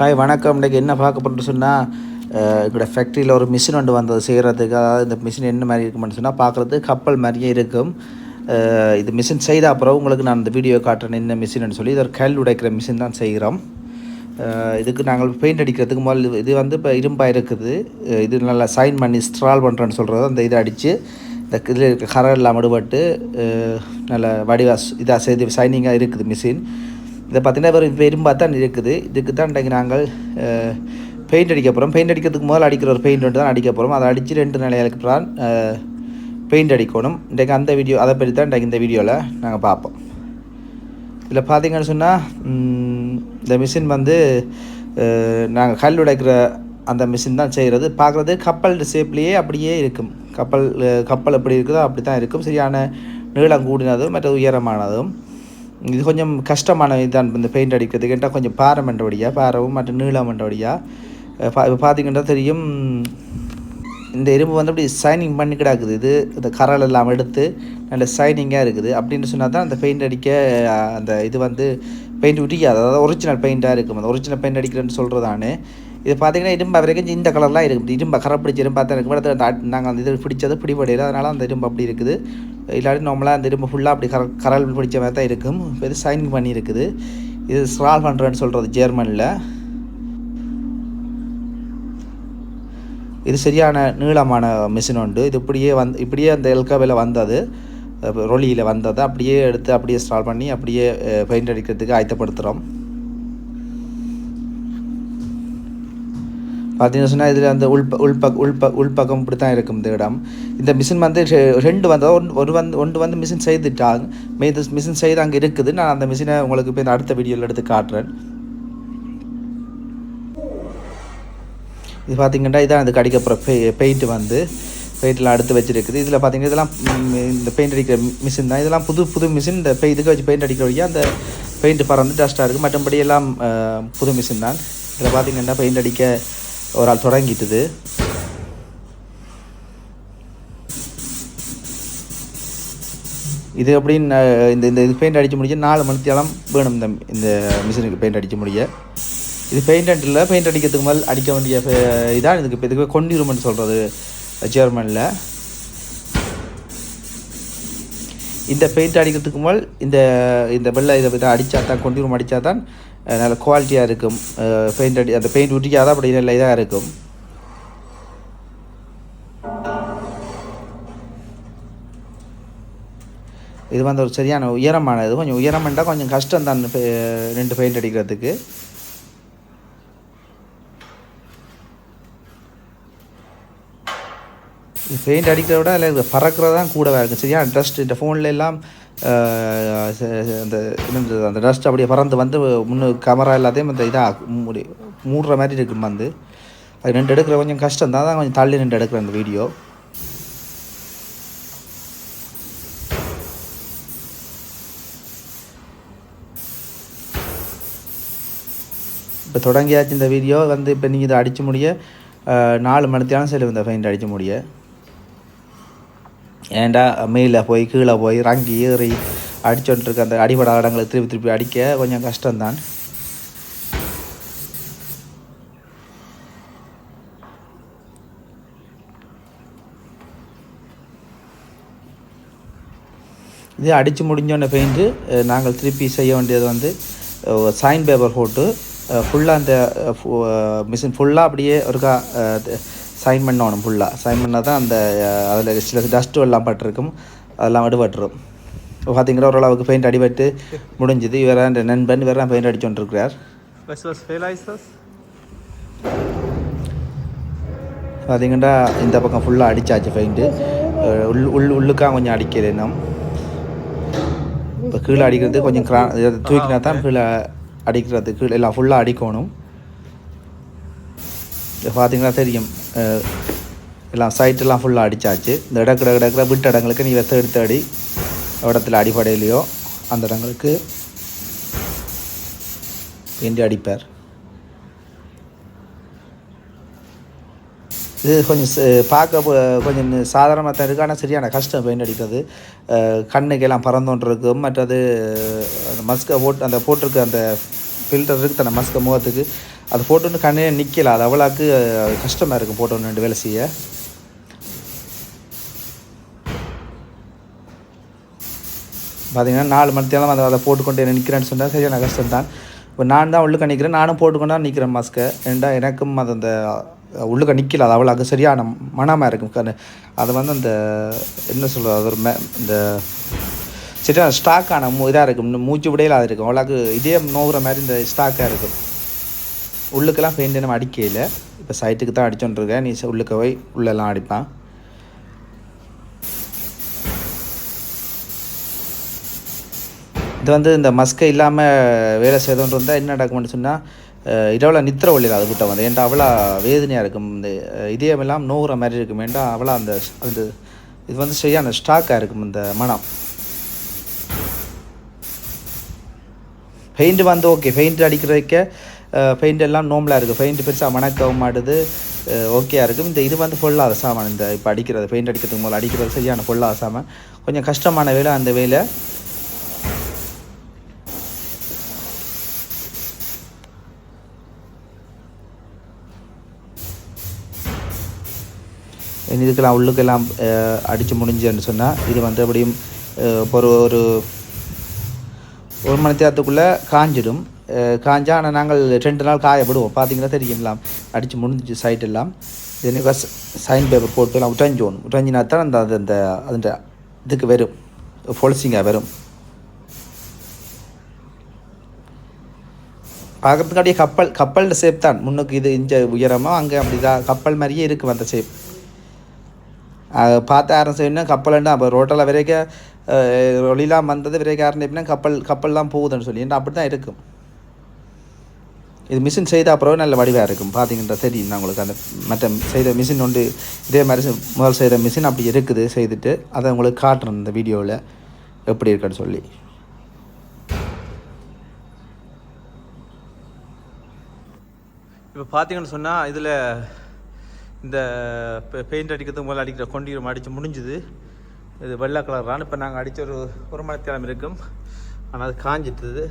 Hi வணக்கம். இன்றைக்கு என்ன பார்க்க போகிறோம்னு சொன்னால் எங்களோட ஃபேக்ட்ரியில் ஒரு மிஷின் ஒன்று வந்தது செய்கிறதுக்கு அதாவது இந்த மிஷின் என்ன மாதிரி இருக்குமென்னு சொன்னால் பார்க்குறது கப்பல் மாதிரியே இருக்கும். இது மிஷின் செய்த அப்புறம் உங்களுக்கு நான் இந்த வீடியோ காட்டுறேன் என்ன மிஷின்னு சொல்லி. இது ஒரு கல் உடைக்கிற மிஷின் தான் செய்கிறோம். இதுக்கு நாங்கள் பெயிண்ட் அடிக்கிறதுக்கு முதல்ல இது வந்து இப்போ இரும்பாக இருக்குது. இது நல்லா சைன் பண்ணி ஸ்ட்ரால் பண்ணுறேன்னு சொல்கிறது அந்த இதை அடித்து இந்த இதில் இருக்க கரை எல்லாம் விடுபட்டு நல்ல வடிவா இதாக செய்து சைனிங்காக இருக்குது மிஷின் இதை பார்த்தீங்கன்னா வெறும் வெறும்பாக தான் இருக்குது. இதுக்கு தான் இன்றைக்கு நாங்கள் பெயிண்ட் அடிக்க போகிறோம் பெயிண்ட் அடிக்கிறதுக்கு முதல்ல அடிக்கிற ஒரு பெயிண்ட் ஒன்று தான் அடிக்க போகிறோம் அதை அடித்து ரெண்டு நிலைகளுக்கு தான் பெயிண்ட் அடிக்கணும். இன்றைக்கு அந்த வீடியோ அதை பற்றி தான் இன்றைக்கு இந்த வீடியோவில் நாங்கள் பார்ப்போம். இதில் பார்த்தீங்கன்னு சொன்னால் இந்த மிஷின் வந்து நாங்கள் கல் உடைக்கிற அந்த மிஷின் தான் செய்கிறது. பார்க்குறது கப்பல் ஷேப்லேயே அப்படியே இருக்கும். கப்பல் கப்பல் எப்படி இருக்குதோ அப்படி தான் இருக்கும். சரியான நீளம் கூடினதும் மற்ற உயரமானதும். இது கொஞ்சம் கஷ்டமான இதுதான் இந்த பெயிண்ட் அடிக்கிறது கேட்டால் கொஞ்சம் பாறை மண்டபடியாக பாரவும் மற்றும் நீளம் மண்டபடியாக பா இப்போ பார்த்தீங்கன்னா தெரியும் இந்த இரும்பு வந்து அப்படி சைனிங் பண்ணி கிடக்குது. இது இந்த கரல் எல்லாம் எடுத்து நல்ல சைனிங்காக இருக்குது. அப்படின்னு சொன்னால் தான் அந்த பெயிண்ட் அடிக்க அந்த இது வந்து பெயிண்ட் உரிக்காது அதாவது ஒரிஜினல் பெயிண்ட்டாக இருக்கும். அந்த ஒரிஜினல் பெயிண்ட் அடிக்கிறேன்னு சொல்கிறதானே இது பார்த்தீங்கன்னா இரும்பு வரைக்கும் இந்த கலர்லாம் இருக்குது இரும்பு கரை பிடிச்ச இரும்பு பார்த்தா இருக்கும். அடுத்து நாங்கள் அந்த இது பிடிச்சது பிடிபடையில். அதனால் அந்த இரும்பு அப்படி இருக்குது. இல்லாட்டி நார்மலாக அந்த இரும்பு ஃபுல்லாக அப்படி கர கரல் பிடிச்ச மாதிரி தான் இருக்கும். இது சைன் பண்ணி இருக்குது இது ஸ்ரால் பண்ணுறேன்னு சொல்கிறது ஜெர்மனில். இது சரியான நீளமான மிஷின் உண்டு. இது இப்படியே வந் இப்படியே அந்த எல்காவில் வந்தது. ரொலியில் வந்ததை. அப்படியே எடுத்து அப்படியே ஸ்டால் பண்ணி அப்படியே பெயிண்ட் அடிக்கிறதுக்கு ஆயத்தப்படுத்துகிறோம் பார்த்தீங்கன்னு சொன்னால் இதில் அந்த உள்ப உள்பக் உள்ப உள்பக்கம் இப்படி தான் இருக்கும் இந்த இடம். இந்த மிஷின் வந்து ரெண்டு வந்து ஒன்- ஒரு வந்து ஒன்று வந்து மிஷின் செய்துட்டாங்க. மீது மிஷின் செய்து அங்கே இருக்குது. நான் அந்த மிஷினை உங்களுக்கு இப்போ இந்த அடுத்த வீடியோவில் எடுத்து காட்டுறேன். இது பார்த்தீங்கன்னா இதான் அது அடிக்கப்புற பெ பெயிண்ட் வந்து. பெயிண்ட்லாம் அடுத்து வச்சுருக்குது. இதில் பார்த்தீங்கன்னா இதெல்லாம் இந்த பெயிண்ட் அடிக்கிற மிஷின் தான். இதெல்லாம் புது புது மிஷின் இந்த பெய் இதுக்கு வச்சு பெயிண்ட் அடிக்கிற வழியாக அந்த பெயிண்ட் பறந்து டஸ்ட்டாக இருக்குது மற்றபடி எல்லாம் புது மிஷின் தான். இதில் பார்த்தீங்கன்னா பெயிண்ட் அடிக்க ஒரு ஆள் தொடங்கிட்டுது. இது அப்படின்னு இந்த இந்த இது பெயிண்ட் அடித்து முடிஞ்ச நாலு மணித்தியாலம் வேணும் இந்த இந்த மிஷினுக்கு பெயிண்ட் அடித்து முடிய. இது பெயிண்ட் இல்லை பெயிண்ட் அடிக்கிறதுக்கு மேல் அடிக்க வேண்டிய இதான் இதுக்கு இப்போ இதுக்கு கொண்டிருமன் சொல்கிறது ஜெர்மனில் இந்த பெயிண்ட் அடிக்கிறதுக்கு மேல் இந்த இந்த வெள்ளை இதை இதை அடித்தா தான் கொண்டிரும் அடித்தா தான் நல்ல குவாலிட்டியாக இருக்கும். பெயிண்ட் அடி அந்த பெயிண்ட் உட்டிக்காதான் அப்படி நல்ல இதாக இருக்கும். இது வந்து ஒரு சரியான உயரமானது. கொஞ்சம் உயரம்ண்டா கொஞ்சம் கஷ்டம் தான் ரெண்டு பெயிண்ட் அடிக்கிறதுக்கு. பெயிண்ட் அடிக்கிறத விட அதில் பறக்கிறது தான் கூடவே இருக்கும். சரியா? ட்ரஸ்ட் இந்த ஃபோனில் எல்லாம் அந்த என்னது அந்த டஸ்ட் அப்படியே பறந்து வந்து முன்னு கேமரா எல்லாத்தையும் அந்த இதாக மூடி மூடுற மாதிரி இருக்கும் வந்து அது ரெண்டு எடுக்கிற கொஞ்சம் கஷ்டம் தான் தான் கொஞ்சம் தள்ளி ரெண்டு எடுக்கிறேன் அந்த வீடியோ இப்போ தொடங்கியாச்சு இந்த வீடியோ வந்து இப்போ நீங்கள் இதை அடித்து முடிய நாலு மணித்தாலும் சரி இந்த ஃபைண்ட் அடித்து முடிய. ஏன்டா மேலே போய் கீழே போய் ரங்கி ஏறி அடிச்சுட்டுருக்க அந்த அடிபட இடங்களை திருப்பி திருப்பி அடிக்க கொஞ்சம் கஷ்டம்தான். இது அடித்து முடிஞ்சோடனே பெயிண்ட்டு நாங்கள் திருப்பி செய்ய வேண்டியது வந்து சைன் பேப்பர் போட்டு ஃபுல்லாக அந்த மிஷின் ஃபுல்லாக அப்படியே ஒருக்கா சைன் பண்ணணும் ஃபுல்லாக சைன் பண்ணால் தான் அந்த அதில் சில டஸ்ட்டு எல்லாம் பட்டிருக்கும். அதெல்லாம் விடுபட்டுரும் இப்போ பார்த்தீங்கன்னா ஓரளவுக்கு பெயிண்ட் அடிபட்டு முடிஞ்சுது. இவர் அந்த நண்பன் இவர் பெயிண்ட் ist das? பார்த்தீங்கன்னா இந்த பக்கம் ஃபுல்லாக அடிச்சாச்சு பெயிண்ட்டு உள் உள் உள்ளுக்கா கொஞ்சம் அடிக்கிறேன் இப்போ கீழே அடிக்கிறது கொஞ்சம் கிரா தூக்கினா தான் கீழே அடிக்கிறது. கீழே எல்லாம் ஃபுல்லாக அடிக்கணும். பார்த்தீங்கன்னா தெரியும். எல்லாம் சைட்டெல்லாம் ஃபுல்லாக அடிச்சாச்சு. இந்த இடக்கிட கிடக்கிற விட்ட இடங்களுக்கு நீ வெத்த எடுத்து அடி. இடத்துல அடிப்படையிலையோ அந்த இடங்களுக்கு பெயிண்ட் அடிப்பார். இது கொஞ்சம் பார்க்க போ- கொஞ்சம் சாதாரணமாக தான் இருக்குது ஆனால் சரியான கஷ்டம் பெயிண்ட் அடிக்கிறது. கண்ணுக்கெல்லாம் பறந்தோன்றிருக்கும் மற்றது அந்த மஸ்கை போட்டு அந்த போட்டிருக்க அந்த ஃபில்டர் இருக்குது அந்த மஸ்கை முகத்துக்கு. அது போட்டோன்னு கண்ணே நிற்கல அது அவ்வளோக்கு கஷ்டமாக இருக்கும் போட்டோன்னு ரெண்டு வேலை செய்ய. பார்த்தீங்கன்னா நாலு மணி தேவை அதை அதை போட்டுக்கொண்டு நிற்கிறேன்னு சொன்னால் சரியான கஷ்டம் தான் இப்போ நான் தான் உள்ளுக்க நிற்கிறேன் நானும் போட்டுக்கொண்டா நிற்கிறேன் மாஸ்க்கை ஏன்டா எனக்கும் அது அந்த உள்ளுக்க நிற்கல அது அவ்வளோ சரியான மனமாக இருக்கும். கண்ணு. அது வந்து அந்த என்ன சொல்கிறது அது ஒரு மே இந்த சரியான ஸ்டாக்கான இதாக இருக்கும். மூச்சு விடையில அது இருக்கும். அவ்வளோக்கு இதே நோகிற மாதிரி இந்த ஸ்டாக்காக இருக்கும். உள்ளுக்கெல்லாம் பெயிண்ட் நம்ம அடிக்கையில். இப்போ சைட்டுக்கு தான் அடிச்சோன்ட்ருக்கேன் நீ உள்ளுக்க போய் உள்ளெல்லாம் அடிப்பான். இது வந்து இந்த மஸ்கை இல்லாமல் வேலை செய்தோன்னு இருந்தால் என்ன டாக்குமெண்ட் சொன்னால் இரவில் நித்திர ஒழியில் அது கூட்டம் வந்து ஏன்டா அவ்வளோ வேதனையாக இருக்கும். இந்த இதயம் எல்லாம் நோகிற மாதிரி இருக்கும். ஏன்டா அவ்வளோ அந்த அந்த இது வந்து சரியான ஸ்டாக்காக இருக்கும் இந்த மனம். பெயிண்ட் வந்து ஓகே பெயிண்ட் அடிக்கிறதுக்கு பெயிண்ட் எல்லாம் நோம்பலாக இருக்குது பெயிண்ட் பெருசாக மணக்கவும் மாட்டுது. ஓகேயா இருக்கும் இந்த இது வந்து பொல்லாத சாமான் இந்த இப்போ அடிக்கிறது பெயிண்ட் அடிக்கிறதுக்கு முதல்ல அடிக்கிறது சரியான பொல்லாத சாமான் கொஞ்சம் கஷ்டமான வேலை அந்த வேலை. இதுக்கெல்லாம் உள்ளுக்கெல்லாம் அடித்து முடிஞ்சுன்னு சொன்னால் இது வந்து அப்படியும் இப்போ ஒரு ஒரு ஒரு மணி நேரத்துக்குள்ளே காஞ்சிடும். காஞ்சா ஆனால் நாங்கள் ரெண்டு நாள் காய விடுவோம் பார்த்தீங்கன்னா தெரியும்லாம் அடித்து முடிஞ்சு சைட் எல்லாம். இது சைன் பேப்பர் போட்டு எல்லாம் உட்டஞ்சோணும் உட்டஞ்சினா தான் அந்த அது அந்த அதுன்ற இதுக்கு வரும். பொலிசிங்காக வரும். பார்க்குறதுக்கு அப்படியே கப்பல் கப்பலில் ஷேப் தான். முன்னுக்கு இது இஞ்ச உயரமாக அங்கே அப்படி தான் கப்பல் மாதிரியே இருக்கும் அந்த சேப் பார்த்து யாரும் கப்பல்னா அப்போ ரோட்டில் வரைக்கும் ஒளிலாம் வந்தது வரைக்கும் யாரும் கப்பல் கப்பல்லாம் போகுதுன்னு சொல்லி. அப்படி தான் இருக்கும். இது மிஷின் செய்த அப்புறம் நல்ல வடிவாக இருக்கும். பார்த்தீங்கன்னா தெரியும். தான் உங்களுக்கு அந்த மற்ற செய்த மிஷின் ஒன்று இதே மாதிரி முதல் செய்த மிஷின் அப்படி இருக்குது செய்துட்டு அதை உங்களுக்கு காட்டுறேன் இந்த வீடியோவில் எப்படி இருக்குன்னு சொல்லி. இப்போ பார்த்தீங்கன்னு சொன்னால் இதில் இந்த பெயிண்ட் அடிக்கிறதுக்கு முதல்ல அடிக்கிற கொண்டீரம் அடித்து முடிஞ்சுது. இது வெள்ளை கலர் தான். இப்போ நாங்கள் அடித்த ஒரு ஒரு மணி நேரம் இருக்கும். ஆனால் அது காஞ்சிட்டுது.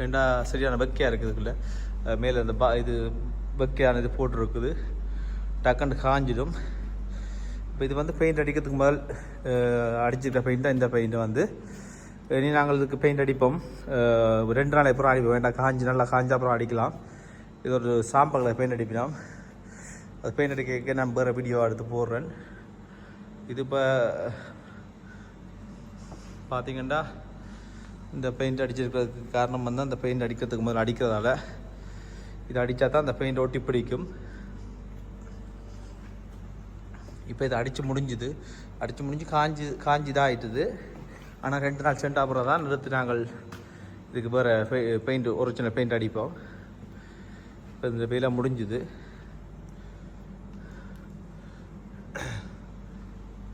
ரெண்டா சரியான வெக்கையாக இருக்குது மேலே அந்த பா இது வெக்கையான இது போட்டுருக்குது. டக்குன்னு காஞ்சிடும். இப்போ இது வந்து பெயிண்ட் அடிக்கிறதுக்கு முதல் அஹ், அடிச்சிருக்கிற பெயிண்ட் தான் இந்த பெயிண்ட் வந்து. இனி நாங்கள் இதுக்கு பெயிண்ட் அடிப்போம். ரெண்டு நாள் அப்புறம் அடிப்போம். வேண்டாம் காஞ்சி நல்லா காஞ்ச அப்புறம் அடிக்கலாம். இது ஒரு சாம்பங்களை பெயிண்ட் அடிப்பினோம். அது பெயிண்ட் அடிக்க நான் வேறு வீடியோ எடுத்து போடுறேன். இது இப்போ பார்த்தீங்கன்னா இந்த பெயிண்ட் அடிச்சிருக்கிறதுக்கு காரணம் வந்து அந்த பெயிண்ட் அடிக்கிறதுக்கு முதல்ல அடிக்கிறதால இது அடித்தா தான் அந்த பெயிண்ட் ஒட்டி பிடிக்கும். இப்போ இது அடித்து முடிஞ்சுது. அடித்து முடிஞ்சு காஞ்சி காஞ்சி தான் ஆயிட்டுது ஆனால் ரெண்டு நாள் சென்ட் அப்புறம் தான் நிறுத்தி நாங்கள் இதுக்கு வேறு பெயிண்ட் ஒரிஜினல் பெயிண்ட் அடிப்போம். இப்போ இந்த வெயிலாக முடிஞ்சுது.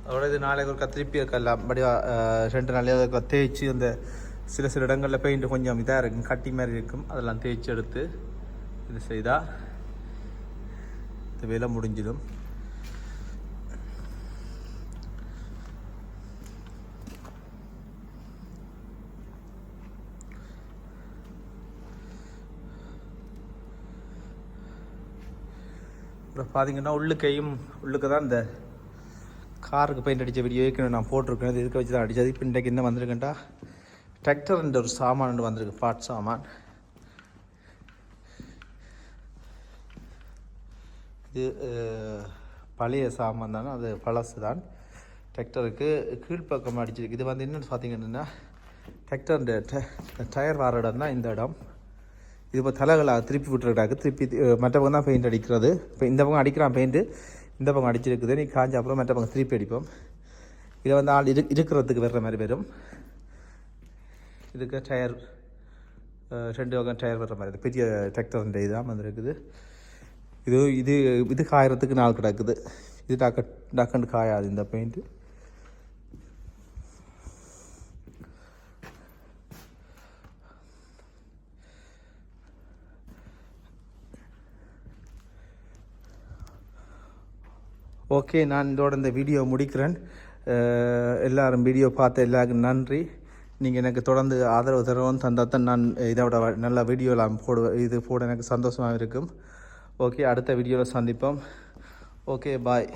அதோட இது நாளைக்கு ஒரு திருப்பி இருக்கலாம் படிவா ரெண்டு நாளே தேய்ச்சி அந்த சில சில இடங்களில் பெயிண்ட் கொஞ்சம் இதாக இருக்கும் கட்டி மாதிரி இருக்கும். அதெல்லாம் தேய்ச்சி எடுத்து இது செய்தால் இந்த வேலை முடிஞ்சிடும். அப்புறம் பார்த்தீங்கன்னா உள்ளுக்கையும் உள்ளுக்கு தான் இந்த காருக்கு பெயிண்ட் அடித்த வீடியோ ஏற்கனவே நான் போட்டிருக்கேன். இது இருக்க வச்சு தான் அடித்தது இப்போ இன்றைக்கு என்ன வந்திருக்கேன்டா? டிராக்டர்ன்ற ஒரு சாமான் ஒன்று வந்திருக்கு. பாட் சாமான். இது பழைய சாமான் தானே அது பழசு தான். டிராக்டருக்கு கீழ்ப்பக்கம் அடிச்சிருக்கு. இது வந்து என்னென்னு பார்த்தீங்கன்னா டிராக்டர் டயர் வர இடம் தான் இந்த இடம். இது இப்போ தலைகளாக திருப்பி விட்டுருக்காக்கு திருப்பி மற்ற பக்கம் தான் பெயிண்ட் அடிக்கிறது. இப்போ இந்த பக்கம் அடிக்கிறான் பெயிண்ட்டு இந்த பக்கம் அடிச்சிருக்குது. நீ காஞ்ச அப்புறம் மற்ற பக்கம் திருப்பி அடிப்போம். இதை வந்து ஆள் இரு இருக்கிறதுக்கு வர்ற மாதிரி வரும். இதுக்கு டயர் ரெண்டு பக்கம் டயர் வர்ற மாதிரி. பெரிய டிராக்டர் இதுதான் வந்துருக்குது. இது இது இது காயறதுக்கு நாள் கிடக்குது. இது டக்கு டக்குன்னு காயாது இந்த பெயிண்ட்டு ஓகே நான் இதோட இந்த வீடியோ முடிக்கிறேன். எல்லாரும் வீடியோ பார்த்த எல்லாருக்கும் நன்றி. நீங்கள் எனக்கு தொடர்ந்து ஆதரவு தரவும் தந்தால் தான் நான் இதோட நல்ல வீடியோலாம் போடுவேன் இது போட எனக்கு சந்தோஷமாக இருக்கும். ஓகே அடுத்த வீடியோவில் சந்திப்போம். Okay bye